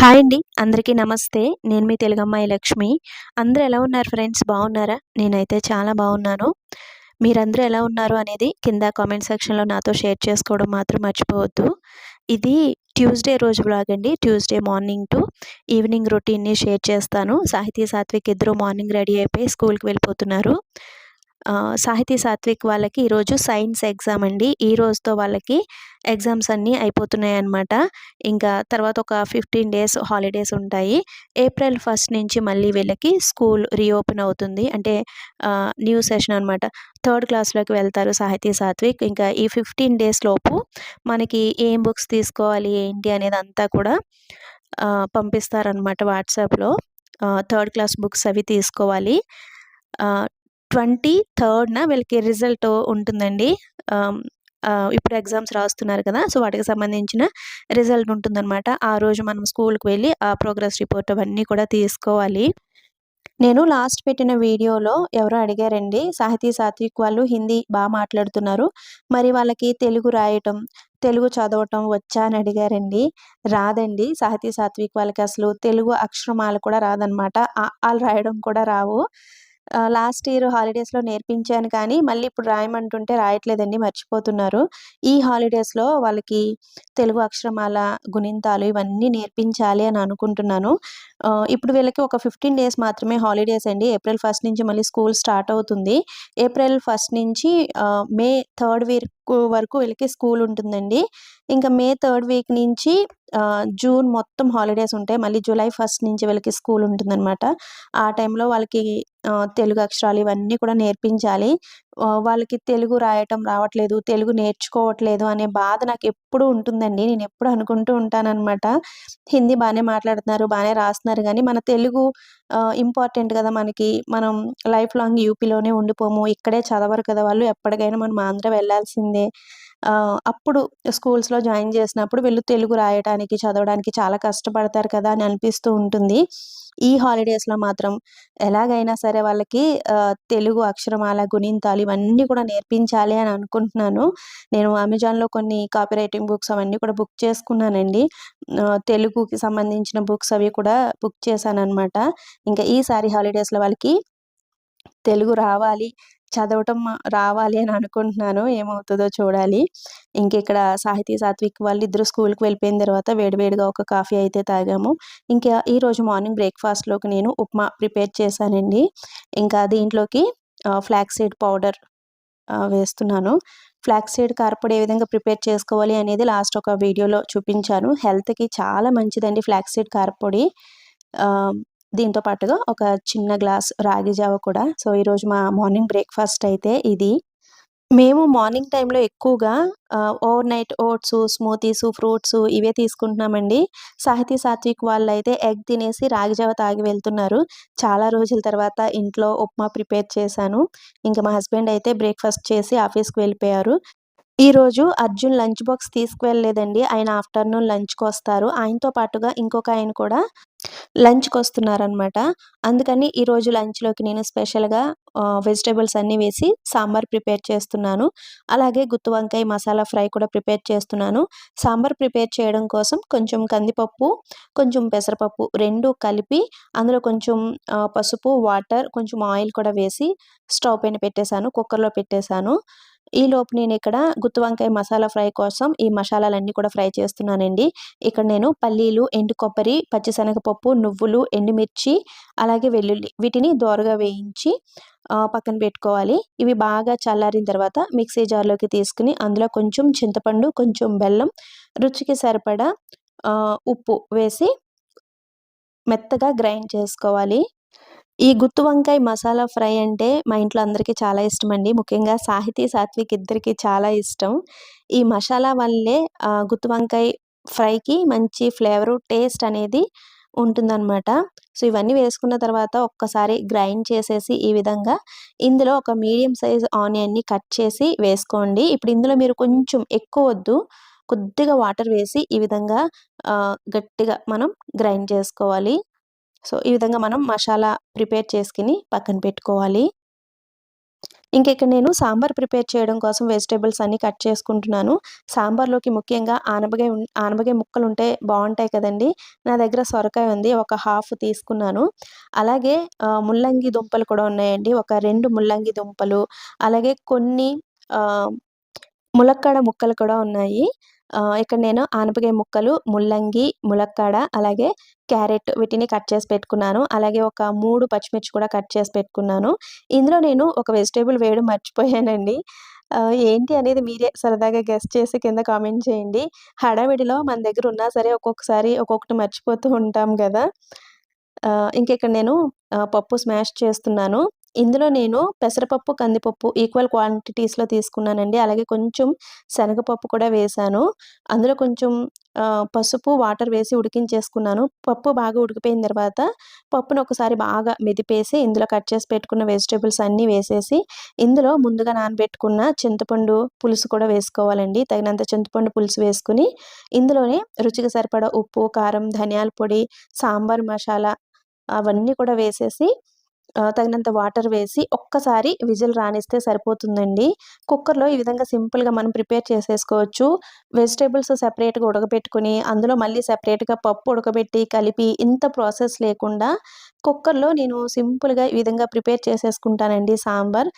Hi అండి. అందరికీ నమస్తే. నేను మీ తెలుగమ్మాయి లక్ష్మి. అందరూ ఎలా ఉన్నారు ఫ్రెండ్స్? బాగున్నారా? నేనైతే చాలా బాగున్నాను. మీరందరూ ఎలా ఉన్నారు అనేది కింద కామెంట్ సెక్షన్లో నాతో షేర్ చేసుకోవడం మాత్రం మర్చిపోవద్దు. ఇది ట్యూస్డే రోజు బ్లాగ్ అండి. ట్యూస్డే మార్నింగ్ టు ఈవినింగ్ రొటీన్ని షేర్ చేస్తాను. సాహితీ సాత్విక్ ఇద్దరు మార్నింగ్ రెడీ అయిపోయి స్కూల్కి వెళ్ళిపోతున్నారు. సాహితీ సాత్విక్ వాళ్ళకి ఈరోజు సైన్స్ ఎగ్జామ్ అండి. ఈ రోజుతో వాళ్ళకి ఎగ్జామ్స్ అన్నీ అయిపోతున్నాయి అనమాట ఇంకా తర్వాత ఒక ఫిఫ్టీన్ డేస్ హాలిడేస్ ఉంటాయి. ఏప్రిల్ ఫస్ట్ నుంచి మళ్ళీ వీళ్ళకి స్కూల్ రీఓపెన్ అవుతుంది. అంటే న్యూ సెషన్ అనమాట థర్డ్ క్లాస్లోకి వెళ్తారు సాహితీ సాత్విక్. ఇంకా ఈ ఫిఫ్టీన్ డేస్ లోపు మనకి ఏం బుక్స్ తీసుకోవాలి ఏంటి అనేది అంతా కూడా పంపిస్తారనమాట వాట్సాప్లో. థర్డ్ క్లాస్ బుక్స్ అవి తీసుకోవాలి. ట్వంటీ థర్డ్న వీళ్ళకి రిజల్ట్ ఉంటుందండి. ఇప్పుడు ఎగ్జామ్స్ రాస్తున్నారు కదా సో వాటికి సంబంధించిన రిజల్ట్ ఉంటుందన్నమాట. ఆ రోజు మనం స్కూల్కి వెళ్ళి ఆ ప్రోగ్రెస్ రిపోర్ట్ అవన్నీ కూడా తీసుకోవాలి. నేను లాస్ట్ పెట్టిన వీడియోలో ఎవరో అడిగారండి సాహితీ సాత్విక్ వాళ్ళు హిందీ బాగా మాట్లాడుతున్నారు. మరి వాళ్ళకి తెలుగు రాయటం తెలుగు చదవటం వచ్చా? అని అడిగారండి. రాదండి. సాహితీ సాత్విక్ వాళ్ళకి అసలు తెలుగు అక్షరమాలు కూడా రాదనమాట వాళ్ళు రాయడం కూడా రావు. లాస్ట్ ఇయర్ హాలిడేస్లో నేర్పించాను కానీ మళ్ళీ ఇప్పుడు రాయమంటుంటే రాయట్లేదండి మర్చిపోతున్నారు. ఈ హాలిడేస్లో వాళ్ళకి తెలుగు అక్షరమాల గుణింతాలు ఇవన్నీ నేర్పించాలి అని అనుకుంటున్నాను. ఇప్పుడు వీళ్ళకి ఒక ఫిఫ్టీన్ డేస్ మాత్రమే హాలిడేస్ అండి. ఏప్రిల్ ఫస్ట్ నుంచి మళ్ళీ స్కూల్ స్టార్ట్ అవుతుంది. ఏప్రిల్ ఫస్ట్ నుంచి మే థర్డ్ వీక్ వరకు వీళ్ళకి స్కూల్ ఉంటుందండి. ఇంకా మే థర్డ్ వీక్ నుంచి జూన్ మొత్తం హాలిడేస్ ఉంటాయి. మళ్ళీ జూలై ఫస్ట్ నుంచి వీళ్ళకి స్కూల్ ఉంటుందన్నమాట. ఆ టైంలో వాళ్ళకి తెలుగు అక్షరాలు ఇవన్నీ కూడా నేర్పించాలి. వాళ్ళకి తెలుగు రాయటం రావట్లేదు తెలుగు నేర్చుకోవట్లేదు అనే బాధ నాకు ఎప్పుడు ఉంటుందండి. నేను ఎప్పుడు అనుకుంటూ ఉంటానన్నమాట. హిందీ బాగానే మాట్లాడుతున్నారు బాగానే రాస్తున్నారు కానీ మన తెలుగు ఇంపార్టెంట్ కదా మనకి. మనం లైఫ్ లాంగ్ యూపీలోనే ఉండిపోము. ఇక్కడే చదవరు కదా వాళ్ళు. ఎప్పటికైనా మనం ఆంధ్ర వెళ్ళాల్సిందే. అప్పుడు స్కూల్స్లో జాయిన్ చేసినప్పుడు వీళ్ళు తెలుగు రాయడానికి చదవడానికి చాలా కష్టపడతారు కదా అని అనిపిస్తూ ఉంటుంది. ఈ హాలిడేస్లో మాత్రం ఎలాగైనా సరే వాళ్ళకి తెలుగు అక్షరమాల గుణింతాలు ఇవన్నీ కూడా నేర్పించాలి అని అనుకుంటున్నాను. నేను అమెజాన్లో కొన్ని కాపీ రైటింగ్ బుక్స్ అవన్నీ కూడా బుక్ చేసుకున్నానండి. తెలుగుకి సంబంధించిన బుక్స్ అవి కూడా బుక్ చేశాను అనమాట ఇంకా ఈసారి హాలిడేస్లో వాళ్ళకి తెలుగు రావాలి చదవటం రావాలి అని అనుకుంటున్నాను. ఏమవుతుందో చూడాలి. ఇంక ఇక్కడ సాహితీ సాత్విక్ వాళ్ళు ఇద్దరు స్కూల్కి వెళ్ళిపోయిన తర్వాత వేడివేడిగా ఒక కాఫీ అయితే తాగాము. ఇంకా ఈరోజు మార్నింగ్ బ్రేక్ఫాస్ట్లోకి నేను ఉప్మా ప్రిపేర్ చేశానండి. ఇంకా దీంట్లోకి ఫ్లాక్ సీడ్ పౌడర్ వేస్తున్నాను. ఫ్లాక్ సీడ్ కారపొడి ఏ విధంగా ప్రిపేర్ చేసుకోవాలి అనేది లాస్ట్ ఒక వీడియోలో చూపించాను. హెల్త్కి చాలా మంచిదండి ఫ్లాక్ సీడ్ కారపొడి దీంతో పాటుగా ఒక చిన్న గ్లాస్ రాగి జావ కూడా. సో ఈరోజు మా మార్నింగ్ బ్రేక్ఫాస్ట్ అయితే ఇది. మేము మార్నింగ్ టైంలో ఎక్కువగా overnight oats smoothies fruits ఇవే తీసుకుంటున్నామండి. సాహితీ సాత్విక్ వాళ్ళు అయితే ఎగ్ తినేసి రాగిజావ తాగి వెళ్తున్నారు. చాలా రోజుల తర్వాత ఇంట్లో ఉప్మా ప్రిపేర్ చేశాను. ఇంకా మా హస్బెండ్ అయితే బ్రేక్ఫాస్ట్ చేసి ఆఫీస్కి వెళ్ళిపోయారు. ఈరోజు అర్జున్ లంచ్ బాక్స్ తీసుకువెళ్ళలేదండి. ఆయన ఆఫ్టర్నూన్ లంచ్కి వస్తారు. ఆయనతో పాటుగా ఇంకొక ఆయన కూడా లంచ్కి వస్తున్నారనమాట అందుకని ఈరోజు లంచ్లోకి నేను స్పెషల్గా వెజిటేబుల్స్ అన్నీ వేసి సాంబార్ ప్రిపేర్ చేస్తున్నాను. అలాగే గుత్తి వంకాయ మసాలా ఫ్రై కూడా ప్రిపేర్ చేస్తున్నాను. సాంబార్ ప్రిపేర్ చేయడం కోసం కొంచెం కందిపప్పు కొంచెం పెసరపప్పు రెండు కలిపి అందులో కొంచెం పసుపు వాటర్ కొంచెం ఆయిల్ కూడా వేసి స్టవ్ పైన పెట్టేశాను కుక్కర్లో పెట్టేశాను. ఈ లోపు నేను ఇక్కడ గుత్తి వంకాయ మసాలా ఫ్రై కోసం ఈ మసాలాలన్నీ కూడా ఫ్రై చేస్తున్నానండి. ఇక్కడ నేను పల్లీలు ఎండు కొబ్బరి పచ్చిశనగపప్పు నువ్వులు ఎండుమిర్చి అలాగే వెల్లుల్లి వీటిని దోరగా వేయించి పక్కన పెట్టుకోవాలి. ఇవి బాగా చల్లారిన తర్వాత మిక్సీ జార్లోకి తీసుకుని అందులో కొంచెం చింతపండు కొంచెం బెల్లం రుచికి సరిపడా ఉప్పు వేసి మెత్తగా గ్రైండ్ చేసుకోవాలి. ఈ గుత్తి వంకాయ మసాలా ఫ్రై అంటే మా ఇంట్లో అందరికీ చాలా ఇష్టం అండి ముఖ్యంగా సాహితీ సాత్విక్ ఇద్దరికి చాలా ఇష్టం. ఈ మసాలా వల్లే గుత్తి వంకాయ ఫ్రైకి మంచి ఫ్లేవరు టేస్ట్ అనేది ఉంటుందన్నమాట. సో ఇవన్నీ వేసుకున్న తర్వాత ఒక్కసారి గ్రైండ్ చేసేసి ఈ విధంగా ఇందులో ఒక మీడియం సైజ్ ఆనియన్ని కట్ చేసి వేసుకోండి. ఇప్పుడు ఇందులో మీరు కొంచెం ఎక్కువ వద్దు. కొద్దిగా వాటర్ వేసి ఈ విధంగా గట్టిగా మనం గ్రైండ్ చేసుకోవాలి. సో ఈ విధంగా మనం మసాలా ప్రిపేర్ చేసుకుని పక్కన పెట్టుకోవాలి. ఇంక ఇక్కడ నేను సాంబార్ ప్రిపేర్ చేయడం కోసం వెజిటేబుల్స్ అన్నీ కట్ చేసుకుంటున్నాను. సాంబార్లోకి ముఖ్యంగా ఆనపకాయ ఉన్- ఆనపకాయ ముక్కలు ఉంటే బాగుంటాయి కదండి. నా దగ్గర సొరకాయ ఉంది ఒక హాఫ్ తీసుకున్నాను. అలాగే ముల్లంగి దుంపలు కూడా ఉన్నాయండి ఒక రెండు ముల్లంగి దుంపలు అలాగే కొన్ని ములక్కాడ ముక్కలు కూడా ఉన్నాయి. ఇక్కడ నేను ఆనపకాయ ముక్కలు ముల్లంగి ములక్కాడ అలాగే క్యారెట్ వీటిని కట్ చేసి పెట్టుకున్నాను. అలాగే ఒక మూడు పచ్చిమిర్చి కూడా కట్ చేసి పెట్టుకున్నాను. ఇందులో నేను ఒక వెజిటేబుల్ వేయడం మర్చిపోయానండి. ఏంటి అనేది మీరే సరదాగా గెస్ట్ చేసి కింద కామెంట్ చేయండి. హడావిడిలో మన దగ్గర ఉన్నా సరే ఒక్కొక్కసారి ఒక్కొక్కటి మర్చిపోతూ ఉంటాం కదా. ఇంకెక్కడ ఇక్కడ నేను పప్పు స్మాష్ చేస్తున్నాను. ఇందులో నేను పెసరపప్పు కందిపప్పు ఈక్వల్ క్వాంటిటీస్లో తీసుకున్నానండి. అలాగే కొంచెం శనగపప్పు కూడా వేశాను అందులో కొంచెం పసుపు వాటర్ వేసి ఉడికించేసుకున్నాను. పప్పు బాగా ఉడికిపోయిన తర్వాత పప్పును ఒకసారి బాగా మెదిపేసి ఇందులో కట్ చేసి పెట్టుకున్న వెజిటేబుల్స్ అన్నీ వేసేసి ఇందులో ముందుగా నానబెట్టుకున్న చింతపండు పులుసు కూడా వేసుకోవాలండి. తగినంత చింతపండు పులుసు వేసుకుని ఇందులోనే రుచికి సరిపడా ఉప్పు కారం ధనియాల పొడి సాంబార్ మసాలా అవన్నీ కూడా వేసేసి తగినంత వాటర్ వేసి ఒక్కసారి విజిల్ రానిస్తే సరిపోతుందండి. కుక్కర్లో ఈ విధంగా సింపుల్గా మనం ప్రిపేర్ చేసేసుకోవచ్చు. వెజిటేబుల్స్ సెపరేట్గా ఉడకబెట్టుకుని అందులో మళ్ళీ సెపరేట్గా పప్పు ఉడకబెట్టి కలిపి ఇంత ప్రాసెస్ లేకుండా కుక్కర్లో నేను సింపుల్గా ఈ విధంగా ప్రిపేర్ చేసేసుకుంటానండి సాంబార్.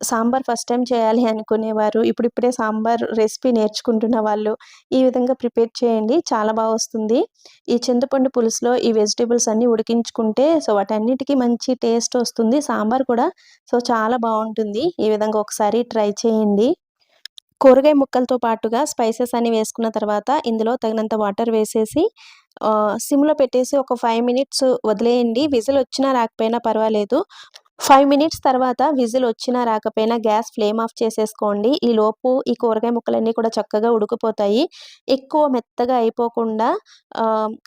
సాంబార్ ఫస్ట్ టైం చేయాలి అనుకునేవారు. ఇప్పుడిప్పుడే సాంబార్ రెసిపీ నేర్చుకుంటున్న వాళ్ళు ఈ విధంగా ప్రిపేర్ చేయండి. చాలా బాగా వస్తుంది. ఈ చింతపండు పులుసులో ఈ వెజిటేబుల్స్ అన్నీ ఉడికించుకుంటే సో వాటన్నిటికీ మంచి టేస్ట్ వస్తుంది. సాంబార్ కూడా సో చాలా బాగుంటుంది. ఈ విధంగా ఒకసారి ట్రై చేయండి. కూరగాయ ముక్కలతో పాటుగా స్పైసెస్ అన్ని వేసుకున్న తర్వాత ఇందులో తగినంత వాటర్ వేసేసి సిమ్లో పెట్టేసి ఒక ఫైవ్ మినిట్స్ వదిలేయండి. విజిల్ వచ్చినా రాకపోయినా పర్వాలేదు. ఫైవ్ మినిట్స్ తర్వాత విజిల్ వచ్చినా రాకపోయినా గ్యాస్ ఫ్లేమ్ ఆఫ్ చేసేసుకోండి. ఈ లోపు ఈ కూరగాయ ముక్కలన్నీ కూడా చక్కగా ఉడికిపోతాయి. ఎక్కువ మెత్తగా అయిపోకుండా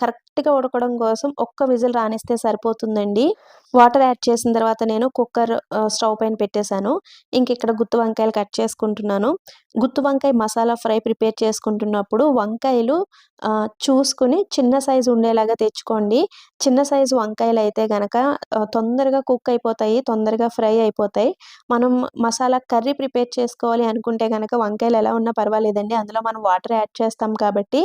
కరెక్ట్ గట్టిగా ఉడకడం కోసం ఒక్క విజిల్ రానిస్తే సరిపోతుందండి. వాటర్ యాడ్ చేసిన తర్వాత నేను కుక్కర్ స్టవ్ పైన పెట్టేశాను. ఇంక ఇక్కడ గుత్తి వంకాయలు కట్ చేసుకుంటున్నాను. గుత్తి వంకాయ మసాలా ఫ్రై ప్రిపేర్ చేసుకుంటున్నప్పుడు వంకాయలు చూసుకుని చిన్న సైజు ఉండేలాగా తెచ్చుకోండి. చిన్న సైజు వంకాయలు అయితే గనక తొందరగా కుక్ అయిపోతాయి తొందరగా ఫ్రై అయిపోతాయి. మనం మసాలా కర్రీ ప్రిపేర్ చేసుకోవాలి అనుకుంటే గనక వంకాయలు ఎలా ఉన్నా పర్వాలేదండి. అందులో మనం వాటర్ యాడ్ చేస్తాం కాబట్టి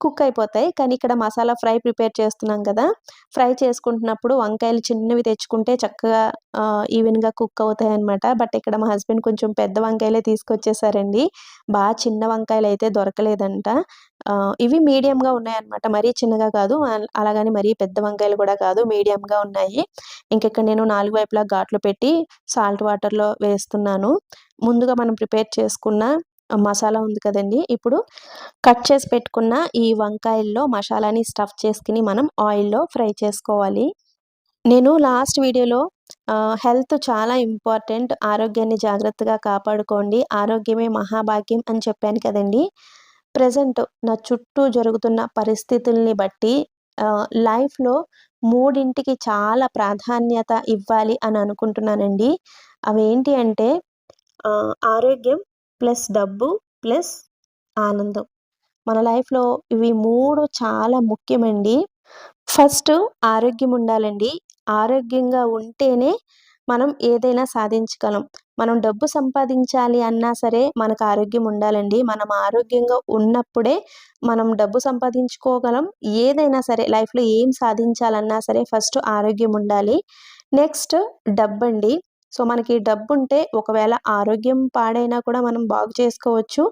కుక్ అయిపోతాయి. కానీ ఇక్కడ మసాలా ఫ్రై ప్రిపేర్ చేస్తున్నాం కదా! ఫ్రై చేసుకుంటున్నప్పుడు వంకాయలు చిన్నవి తెచ్చుకుంటే చక్కగా ఈవెన్గా కుక్ అవుతాయి అనమాట బట్ ఇక్కడ మా హస్బెండ్ కొంచెం పెద్ద వంకాయలే తీసుకొచ్చేసారండి. బాగా చిన్న వంకాయలు అయితే దొరకలేదంట ఇవి మీడియంగా ఉన్నాయన్నమాట. మరీ చిన్నగా కాదు. అలాగని మరీ పెద్ద వంకాయలు కూడా కాదు. మీడియంగా ఉన్నాయి. ఇంకెక్కడ నేను నాలుగు వైపులా ఘాట్లు పెట్టి సాల్ట్ వాటర్లో వేస్తున్నాను. ముందుగా మనం ప్రిపేర్ చేసుకున్న మసాలా ఉంది కదండి. ఇప్పుడు కట్ చేసి పెట్టుకున్న ఈ వంకాయల్లో మసాలాని స్టఫ్ చేసుకుని మనం ఆయిల్లో ఫ్రై చేసుకోవాలి. నేను లాస్ట్ వీడియోలో హెల్త్ చాలా ఇంపార్టెంట్ ఆరోగ్యాన్ని జాగ్రత్తగా కాపాడుకోండి ఆరోగ్యమే మహాభాగ్యం అని చెప్పాను కదండి. ప్రజెంట్ నా చుట్టూ జరుగుతున్న పరిస్థితుల్ని బట్టి లైఫ్లో మూడింటికి చాలా ప్రాధాన్యత ఇవ్వాలి అని అనుకుంటున్నానండి. అవేంటి అంటే ఆరోగ్యం ప్లస్ డబ్బు ప్లస్ ఆనందం. మన లైఫ్లో ఇవి మూడు చాలా ముఖ్యమండి. ఫస్ట్ ఆరోగ్యం ఉండాలండి. ఆరోగ్యంగా ఉంటేనే మనం ఏదైనా సాధించగలం. మనం డబ్బు సంపాదించాలి అన్నా సరే మనకు ఆరోగ్యం ఉండాలండి. మనం ఆరోగ్యంగా ఉన్నప్పుడే మనం డబ్బు సంపాదించుకోగలం. ఏదైనా సరే లైఫ్లో ఏం సాధించాలన్నా సరే ఫస్ట్ ఆరోగ్యం ఉండాలి. నెక్స్ట్ డబ్బు అండి సో మనకి డబ్బు ఉంటే ఒకవేళ ఆరోగ్యం పాడైనా కూడా మనం బాగు చేసుకోవచ్చు.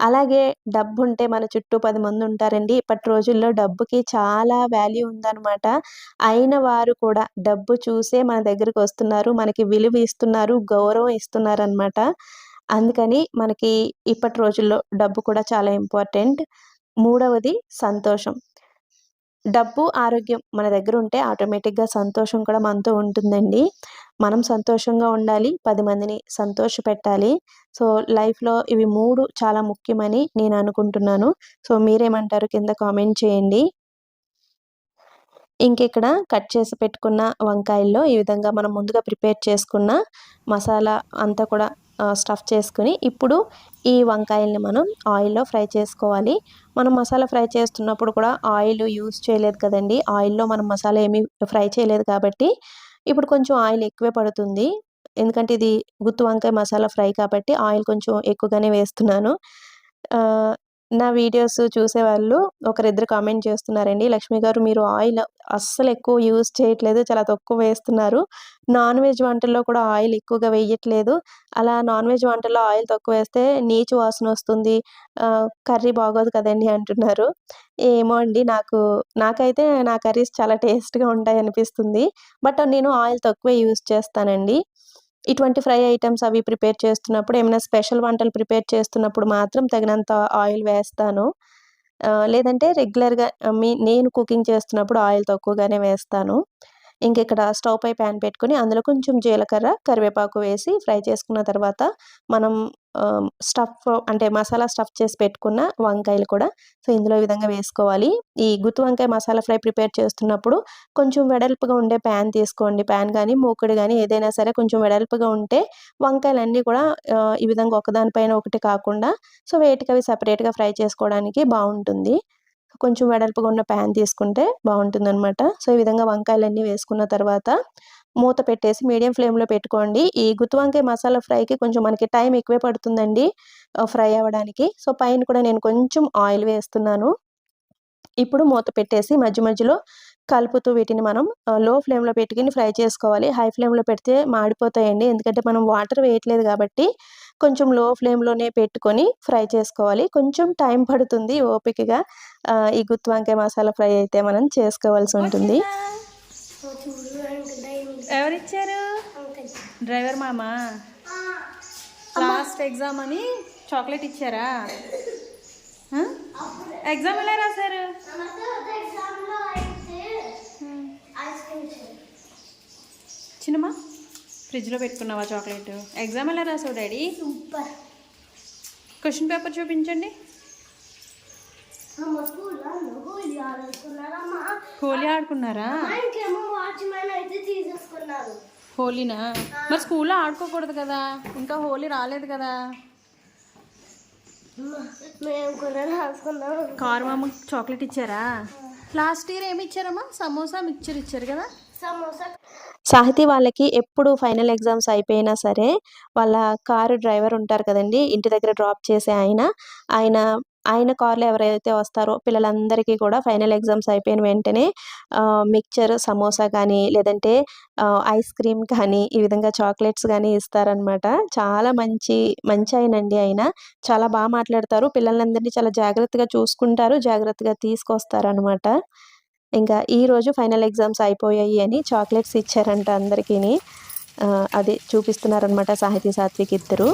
అలాగే డబ్బు ఉంటే మన చుట్టూ పది మంది ఉంటారండి. ఇప్పటి రోజుల్లో డబ్బుకి చాలా వాల్యూ ఉందన్నమాట. అయిన వారు కూడా డబ్బు చూసే మన దగ్గరికి వస్తున్నారు. మనకి విలువ ఇస్తున్నారు. గౌరవం ఇస్తున్నారు అనమాట అందుకని మనకి ఇప్పటి రోజుల్లో డబ్బు కూడా చాలా ఇంపార్టెంట్. మూడవది సంతోషం. డబ్బు ఆరోగ్యం మన దగ్గర ఉంటే ఆటోమేటిక్గా సంతోషం కూడా మనతో ఉంటుందండి. మనం సంతోషంగా ఉండాలి పది మందిని సంతోష పెట్టాలి సో లైఫ్లో ఇవి మూడు చాలా ముఖ్యమని నేను అనుకుంటున్నాను. సో మీరేమంటారు? కింద కామెంట్ చేయండి. ఇంకిక్కడ కట్ చేసి పెట్టుకున్న వంకాయల్లో ఈ విధంగా మనం ముందుగా ప్రిపేర్ చేసుకున్న మసాలా అంతా కూడా స్టఫ్ చేసుకుని ఇప్పుడు ఈ వంకాయల్ని మనం ఆయిల్లో ఫ్రై చేసుకోవాలి. మనం మసాలా ఫ్రై చేస్తున్నప్పుడు కూడా ఆయిల్ యూస్ చేయలేదు కదండి. ఆయిల్లో మనం మసాలా ఏమీ ఫ్రై చేయలేదు కాబట్టి ఇప్పుడు కొంచెం ఆయిల్ ఎక్కువే పడుతుంది. ఎందుకంటే ఇది గుత్తి వంకాయ మసాలా ఫ్రై కాబట్టి ఆయిల్ కొంచెం ఎక్కువగానే వేస్తున్నాను. నా వీడియోస్ చూసేవాళ్ళు ఒకరిద్దరు కామెంట్ చేస్తున్నారండి. లక్ష్మి గారు మీరు ఆయిల్ అస్సలు ఎక్కువ యూజ్ చేయట్లేదు. చాలా తక్కువ వేస్తున్నారు. నాన్ వెజ్ వంటల్లో కూడా ఆయిల్ ఎక్కువగా వేయట్లేదు. అలా నాన్ వెజ్ వంటల్లో ఆయిల్ తక్కువ వేస్తే నీచు వాసన వస్తుంది. కర్రీ బాగోదు కదండి అంటున్నారు. ఏమో అండి నాకు నాకైతే నా కర్రీస్ చాలా టేస్ట్‌గా ఉంటాయి అనిపిస్తుంది బట్ నేను ఆయిల్ తక్కువే యూజ్ చేస్తానండి. ఇటువంటి ఫ్రై ఐటమ్స్ అవి ప్రిపేర్ చేస్తున్నప్పుడు ఏమైనా స్పెషల్ వంటలు ప్రిపేర్ చేస్తున్నప్పుడు మాత్రం తగినంత ఆయిల్ వేస్తాను. లేదంటే రెగ్యులర్‌గా మీ నేను కుకింగ్ చేస్తున్నప్పుడు ఆయిల్ తక్కువగానే వేస్తాను. ఇంక ఇక్కడ స్టవ్ పై పాన్ పెట్టుకొని అందులో కొంచెం జీలకర్ర, కరివేపాకు వేసి ఫ్రై చేసుకున్న తర్వాత మనం స్టఫ్ అంటే మసాలా స్టఫ్ చేసి పెట్టుకున్న వంకాయలు కూడా సో, ఇందులో ఈ విధంగా వేసుకోవాలి. ఈ గుత్తు వంకాయ మసాలా ఫ్రై ప్రిపేర్ చేస్తున్నప్పుడు కొంచెం వెడల్పుగా ఉండే ప్యాన్ తీసుకోండి. ప్యాన్ కానీ మూకుడు కానీ ఏదైనా సరే కొంచెం వెడల్పుగా ఉంటే వంకాయలన్నీ కూడా ఈ విధంగా ఒకదానిపైన ఒకటి కాకుండా సో, వేటికి అవి సెపరేట్‌గా ఫ్రై చేసుకోవడానికి బాగుంటుంది కొంచెం వెడల్పుగా ఉన్న ప్యాన్ తీసుకుంటే బావుంటుందనమాట. సో, ఈ విధంగా వంకాయలన్నీ వేసుకున్న తర్వాత మూత పెట్టేసి మీడియం ఫ్లేమ్‌లో పెట్టుకోండి. ఈ గుత్తి వంకాయ మసాలా ఫ్రైకి కొంచెం మనకి టైం ఎక్కువే పడుతుందండి ఫ్రై అవ్వడానికి. సో, పైన కూడా నేను కొంచెం ఆయిల్ వేస్తున్నాను. ఇప్పుడు మూత పెట్టేసి మధ్య మధ్యలో కలుపుతూ వీటిని మనం లో ఫ్లేమ్‌లో పెట్టుకొని ఫ్రై చేసుకోవాలి. హై ఫ్లేమ్‌లో పెడితే మాడిపోతాయండి. ఎందుకంటే మనం వాటర్ వేయట్లేదు కాబట్టి కొంచెం లో ఫ్లేమ్‌లోనే పెట్టుకొని ఫ్రై చేసుకోవాలి. కొంచెం టైం పడుతుంది ఓపికగా ఈ గుత్తి వంకాయ మసాలా ఫ్రై అయితే మనం చేసుకోవాల్సి ఉంటుంది. ఎవరిచ్చారు డ్రైవర్ మామ లాస్ట్ ఎగ్జామ్ అని చాక్లెట్ ఇచ్చారా ఎగ్జామ్ ఎలా రాశారు చిన్నమా ఫ్రిడ్జ్లో పెట్టుకున్నావా చాక్లెట్? ఎగ్జామ్ ఎలా రాసావు డాడీ? సూపర్. క్వశ్చన్ పేపర్ చూపించండి. హోలీ ఆడుకున్నారా? హోలీనా? మరి స్కూల్లో ఆడుకోకూడదు కదా ఇంకా హోలీ రాలేదు కదా. కారు మామ చాక్లెట్ ఇచ్చారా? లాస్ట్ ఇయర్ ఏమి ఇచ్చారమ్మా? సమోసా మిక్చర్ ఇచ్చారు కదా? సమోసా. సాహితీ వాళ్ళకి ఎప్పుడు ఫైనల్ ఎగ్జామ్స్ అయిపోయినా సరే వాళ్ళ కారు డ్రైవర్ ఉంటారు కదండీ! ఇంటి దగ్గర డ్రాప్ చేసే ఆయన, ఆయన ఆయన కార్‌లో ఎవరైతే వస్తారో పిల్లలందరికీ కూడా ఫైనల్ ఎగ్జామ్స్ అయిపోయిన వెంటనే మిక్చర్, సమోసా కానీ లేదంటే ఐస్ క్రీమ్ కానీ ఈ విధంగా చాక్లెట్స్ కానీ ఇస్తారనమాట. చాలా మంచి మంచి ఆయనండి ఆయన. చాలా బాగా మాట్లాడతారు. పిల్లలందరినీ చాలా జాగ్రత్తగా చూసుకుంటారు. జాగ్రత్తగా తీసుకొస్తారనమాట. ఇంకా ఈరోజు ఫైనల్ ఎగ్జామ్స్ అయిపోయాయి అని చాక్లెట్స్ ఇచ్చారంట అందరికీని. అది చూపిస్తున్నారనమాట సాహితీ, సాత్విక్ ఇద్దరు.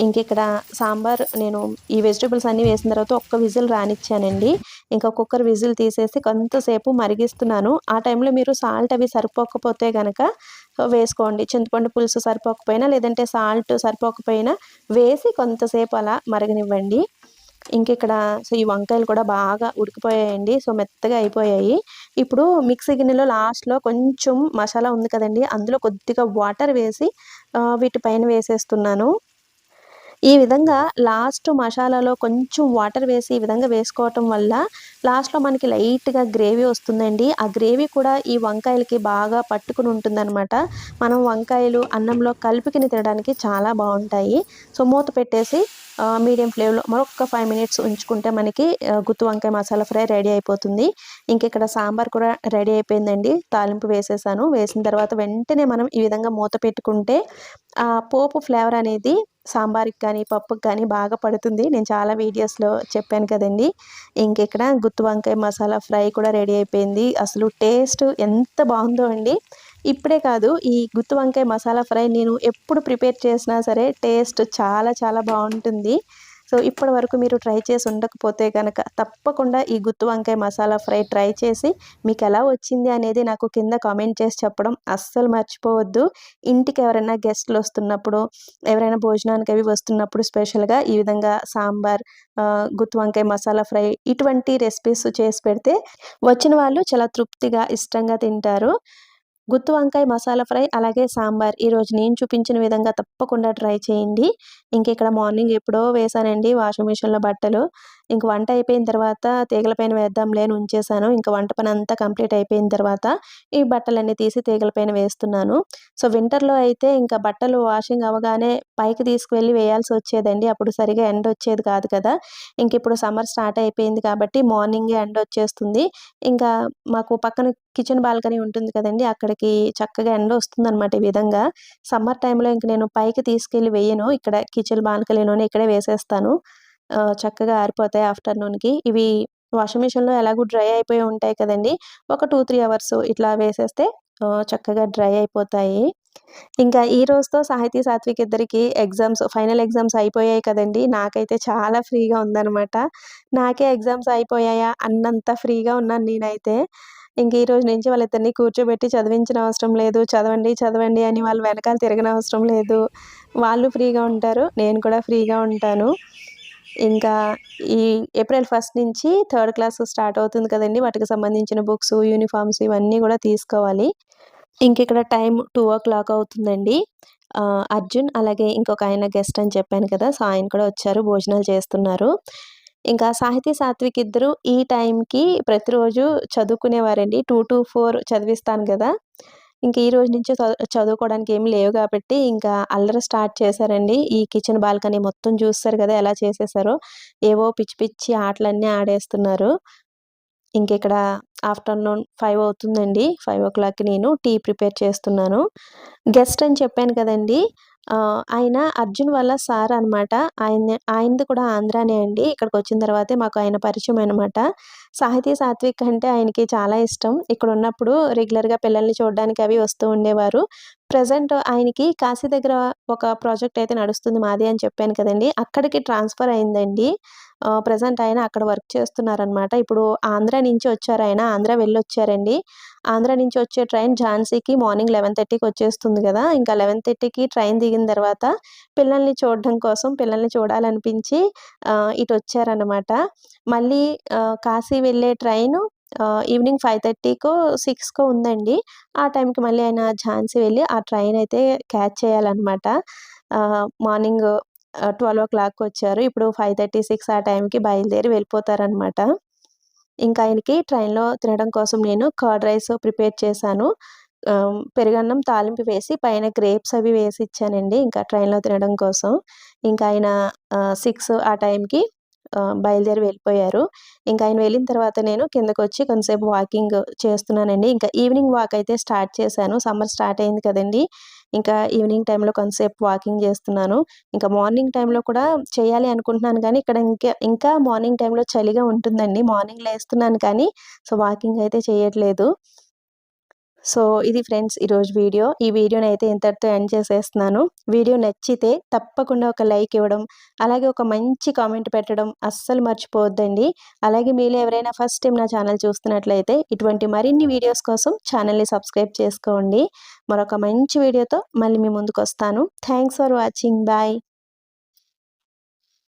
ఇంకిక్కడ సాంబార్ నేను ఈ వెజిటబుల్స్ అన్నీ వేసిన తర్వాత ఒక్క విజిల్ రానిచ్చానండి. ఇంకా కుక్కర్ విజిల్ తీసేసి కొంతసేపు మరిగిస్తున్నాను. ఆ టైంలో మీరు సాల్ట్ అవి సరిపోకపోతే కనుక వేసుకోండి. చింతపండు పులుసు సరిపోకపోయినా లేదంటే సాల్ట్ సరిపోకపోయినా వేసి కొంతసేపు అలా మరగనివ్వండి. ఇంకిక్కడ సో, ఈ వంకాయలు కూడా బాగా ఉడికిపోయాయండి. సో, మెత్తగా అయిపోయాయి. ఇప్పుడు మిక్సీ గిన్నెలో లాస్ట్‌లో కొంచెం మసాలా ఉంది కదండి అందులో కొద్దిగా వాటర్ వేసి వీటి పైన వేసేస్తున్నాను. ఈ విధంగా లాస్ట్ మసాలాలో కొంచెం వాటర్ వేసి ఈ విధంగా వేసుకోవటం వల్ల లాస్ట్‌లో మనకి లైట్‌గా గ్రేవీ వస్తుందండి. ఆ గ్రేవీ కూడా ఈ వంకాయలకి బాగా పట్టుకుని ఉంటుందనమాట. మనం వంకాయలు అన్నంలో కలిపికిని తినడానికి చాలా బాగుంటాయి సో, మూత పెట్టేసి మీడియం ఫ్లేమ్‌లో మరొక ఫైవ్ మినిట్స్ ఉంచుకుంటే మనకి గుత్తు గుత్తి వంకాయ మసాలా ఫ్రై రెడీ అయిపోతుంది. ఇంకిక్కడ సాంబార్ కూడా రెడీ అయిపోయిందండి. తాలింపు వేసేసాను. వేసిన తర్వాత వెంటనే మనం ఈ విధంగా మూత పెట్టుకుంటే పోపు ఫ్లేవర్ అనేది సాంబార్‌కి కానీ, పప్పుకి కానీ బాగా పడుతుంది. నేను చాలా వీడియోస్‌లో చెప్పాను కదండీ! ఇంకెక్కడ గుత్తి వంకాయ మసాలా ఫ్రై కూడా రెడీ అయిపోయింది. అసలు టేస్ట్ ఎంత బాగుందో అండి. ఇప్పుడే కాదు ఈ గుత్తి వంకాయ మసాలా ఫ్రై నేను ఎప్పుడు ప్రిపేర్ చేసినా సరే టేస్ట్ చాలా చాలా బాగుంటుంది సో, ఇప్పటి వరకు మీరు ట్రై చేసి ఉండకపోతే కనుక తప్పకుండా ఈ గుత్తి వంకాయ మసాలా ఫ్రై ట్రై చేసి మీకు ఎలా వచ్చింది అనేది నాకు కింద కామెంట్ చేసి చెప్పడం అస్సలు మర్చిపోవద్దు. ఇంటికి ఎవరైనా గెస్ట్‌లు వస్తున్నప్పుడు, ఎవరైనా భోజనానికి అవి వస్తున్నప్పుడు స్పెషల్‌గా ఈ విధంగా సాంబార్, గుత్తు గుత్తి వంకాయ మసాలా ఫ్రై ఇటువంటి రెసిపీస్ చేసి పెడితే వచ్చిన వాళ్ళు చాలా తృప్తిగా, ఇష్టంగా తింటారు. గుత్తు వంకాయ మసాలా ఫ్రై అలాగే సాంబార్ ఈరోజు నేను చూపించిన విధంగా తప్పకుండా ట్రై చేయండి. ఇంకిక్కడ మార్నింగ్ ఎప్పుడో వేశానండి వాషింగ్ మిషన్‌లో బట్టలు. ఇంక వంట అయిపోయిన తర్వాత తీగల పైన వేద్దాంలే అని ఉంచేసాను. ఇంకా వంట పని అంతా కంప్లీట్ అయిపోయిన తర్వాత ఈ బట్టలన్నీ తీసి తీగల పైన వేస్తున్నాను. సో వింటర్లో అయితే ఇంకా బట్టలు వాషింగ్ అవ్వగానే పైకి తీసుకువెళ్ళి వేయాల్సి వచ్చేదండి. అప్పుడు సరిగా ఎండ వచ్చేది కాదు కదా. ఇంక ఇప్పుడు సమ్మర్ స్టార్ట్ అయిపోయింది కాబట్టి మార్నింగే ఎండ వచ్చేస్తుంది. ఇంకా మాకు పక్కన కిచెన్ బాల్కనీ ఉంటుంది కదండి. అక్కడికి చక్కగా ఎండ వస్తుంది అనమాట ఈ విధంగా. సమ్మర్ టైంలో ఇంక నేను పైకి తీసుకెళ్ళి వేయను. ఇక్కడ కిచెన్ బాల్కనీలోనే ఇక్కడే వేసేస్తాను. చక్కగా ఆరిపోతాయి ఆఫ్టర్నూన్కి. ఇవి వాషింగ్ మిషన్లో ఎలాగో డ్రై అయిపోయి ఉంటాయి కదండి. ఒక టూ త్రీ అవర్స్ ఇట్లా వేసేస్తే చక్కగా డ్రై అయిపోతాయి. ఇంకా ఈ రోజుతో సాహితీ సాత్విక్ ఇద్దరికి ఎగ్జామ్స్ ఫైనల్ ఎగ్జామ్స్ అయిపోయాయి కదండి. నాకైతే చాలా ఫ్రీగా ఉందనమాట నాకే ఎగ్జామ్స్ అయిపోయాయా అన్నంత ఫ్రీగా ఉన్నాను నేనైతే. ఇంక ఈ రోజు నుంచి వాళ్ళిద్దరిని కూర్చోబెట్టి చదివించిన అవసరం లేదు. చదవండి చదవండి అని వాళ్ళు వెనకాల తిరగని అవసరం లేదు. వాళ్ళు ఫ్రీగా ఉంటారు నేను కూడా ఫ్రీగా ఉంటాను. ఇంకా ఈ ఏప్రిల్ ఫస్ట్ నుంచి థర్డ్ క్లాస్ స్టార్ట్ అవుతుంది కదండి. వాటికి సంబంధించిన బుక్స్ యూనిఫామ్స్ ఇవన్నీ కూడా తీసుకోవాలి. ఇంక ఇక్కడ టైం టూ ఓ క్లాక్ అవుతుందండి అర్జున్ అలాగే ఇంకొక ఆయన గెస్ట్ అని చెప్పాను కదా సో ఆయన కూడా వచ్చారు భోజనాలు చేస్తున్నారు. ఇంకా సాహితీ సాత్విక్ ఇద్దరు ఈ టైంకి ప్రతిరోజు చదువుకునేవారండి. టూ టు ఫోర్ చదివిస్తాను కదా. ఇంకా ఈ రోజు నుంచి చదువు చదువుకోవడానికి ఏమి లేవు కాబట్టి ఇంకా అల్లరి స్టార్ట్ చేశారండి. ఈ కిచెన్ బాల్కనీ మొత్తం చూస్తారు కదా ఎలా చేసేసారో. ఏవో పిచ్చి పిచ్చి ఆటలన్నీ ఆడేస్తున్నారు. ఇంక ఇక్కడ ఆఫ్టర్నూన్ ఫైవ్ అవుతుందండి. ఫైవ్ ఓ క్లాక్కి నేను టీ ప్రిపేర్ చేస్తున్నాను. గెస్ట్ అని చెప్పాను కదండి. ఆయన అర్జున్ వాళ్ళ సార్ అనమాట ఆయన ఆయనది కూడా ఆంధ్రానే అండి. ఇక్కడికి వచ్చిన తర్వాతే మాకు ఆయన పరిచయం అనమాట సాహితీ సాత్విక్ అంటే ఆయనకి చాలా ఇష్టం. ఇక్కడ ఉన్నప్పుడు రెగ్యులర్గా పిల్లల్ని చూడడానికి అవి వస్తూ ఉండేవారు. ప్రజెంట్ ఆయనకి కాశీ దగ్గర ఒక ప్రాజెక్ట్ అయితే నడుస్తుంది మాది అని చెప్పాను కదండి. అక్కడికి ట్రాన్స్ఫర్ అయిందండి. ప్రజెంట్ ఆయన అక్కడ వర్క్ చేస్తున్నారనమాట ఇప్పుడు ఆంధ్ర నుంచి వచ్చారు ఆయన. ఆంధ్ర వెళ్ళి వచ్చారండి ఆంధ్ర నుంచి వచ్చే ట్రైన్ ఝాన్సీకి మార్నింగ్ లెవెన్ థర్టీకి వచ్చేస్తుంది కదా. ఇంకా లెవెన్ థర్టీకి ట్రైన్ దిగిన తర్వాత పిల్లల్ని చూడడం కోసం పిల్లల్ని చూడాలనిపించి ఇటు వచ్చారనమాట మళ్ళీ కాశీ వెళ్ళే ట్రైన్ ఈవినింగ్ ఫైవ్ థర్టీకో సిక్స్కో ఉందండి. ఆ టైంకి మళ్ళీ ఆయన ఝాన్సీ వెళ్ళి ఆ ట్రైన్ అయితే క్యాచ్ చేయాలన్నమాట. మార్నింగ్ ట్వెల్వ్ ఓ క్లాక్ వచ్చారు. ఇప్పుడు ఫైవ్ థర్టీ సిక్స్ ఆ టైంకి బయలుదేరి వెళ్ళిపోతారనమాట ఇంకా ఆయనకి ట్రైన్లో తినడం కోసం నేను కర్డ్ రైస్ ప్రిపేర్ చేశాను. పెరుగన్నం తాలింపు వేసి పైన గ్రేప్స్ అవి వేసి ఇచ్చానండి ఇంకా ట్రైన్లో తినడం కోసం. ఇంకా ఆయన సిక్స్ ఆ టైంకి బయలుదేరి వెళ్ళిపోయారు. ఇంకా ఆయన వెళ్ళిన తర్వాత నేను కిందకు వచ్చి కొంతసేపు వాకింగ్ చేస్తున్నానండి. ఇంకా ఈవినింగ్ వాక్ అయితే స్టార్ట్ చేశాను. సమ్మర్ స్టార్ట్ అయింది కదండి. ఇంకా ఈవినింగ్ టైంలో కొంతసేపు వాకింగ్ చేస్తున్నాను. ఇంకా మార్నింగ్ టైంలో కూడా చేయాలి అనుకుంటున్నాను కానీ ఇక్కడ ఇంకా ఇంకా మార్నింగ్ టైంలో చలిగా ఉంటుందండి. మార్నింగ్ లేస్తున్నాను కానీ సో వాకింగ్ అయితే చేయట్లేదు. సో ఇది ఫ్రెండ్స్ ఈరోజు వీడియో. ఈ వీడియోని అయితే ఇంతటితో ఎండ్ చేసేస్తున్నాను. వీడియో నచ్చితే తప్పకుండా ఒక లైక్ ఇవ్వడం అలాగే ఒక మంచి కామెంట్ పెట్టడం అస్సలు మర్చిపోవద్దండి. అలాగే మీలో ఎవరైనా ఫస్ట్ టైం నా ఛానల్ చూస్తున్నట్లయితే ఇటువంటి మరిన్ని వీడియోస్ కోసం ఛానల్ని సబ్స్క్రైబ్ చేసుకోండి. మరొక మంచి వీడియోతో మళ్ళీ మీ ముందుకు వస్తాను. Thanks for watching. బాయ్.